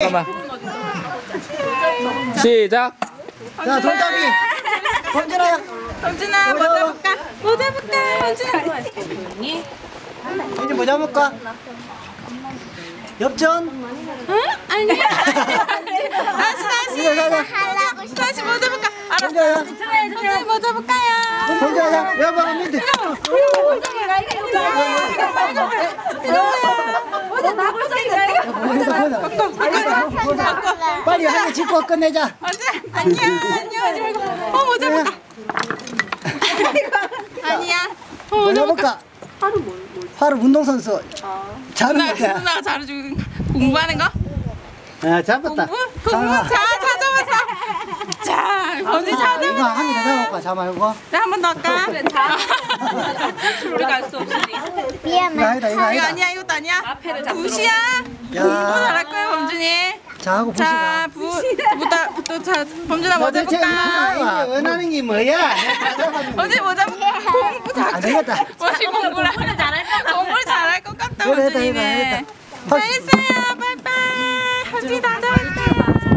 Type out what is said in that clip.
잠깐만. 시작. 자, 돌잡이. 범준아. 범준아 뭐 잡을까? 뭐 잡을까? 범준아 이제 뭐 잡을까? 엽전. 응? 아니야 다시 다시. 다시 뭐 잡을까? 알았어 범준아. 뭐 잡을까요? 범준아, 여 봐, 밑에. 빨리 한개 짚고 끝내자. 안녕 안녕 하지 말고 어뭐 잡을까? 아니야 어, 뭐 잡을까? 하루 운동선수. 자는 누나 거야. 누나가 잘해주고 공부하는 거? 아, 잡았다. 공부? 공부 자 찾아봤어 자 이거 찾아봤어 한개 더 잡을까? 자 말고. 네, 한 번 더 할까? 우리가 알 수 없으니 이거 아니다, 이거 이거 아니다. 아니야 이것도 아니야 앞에를 잡도록 굿이야 야. 자하고 보시라. 자, 부다 또 자, 범준아 모자 볼까? 원하는 게 뭐야? 어제 모자 볼까? 공부 잘. 아, 안 되겠다. 뭐지 공부를 잘할 것 같다. 공부를 잘할 것 같다. 범준이네. 잘했어요. 빠이빠이. 하지 다 잘했어.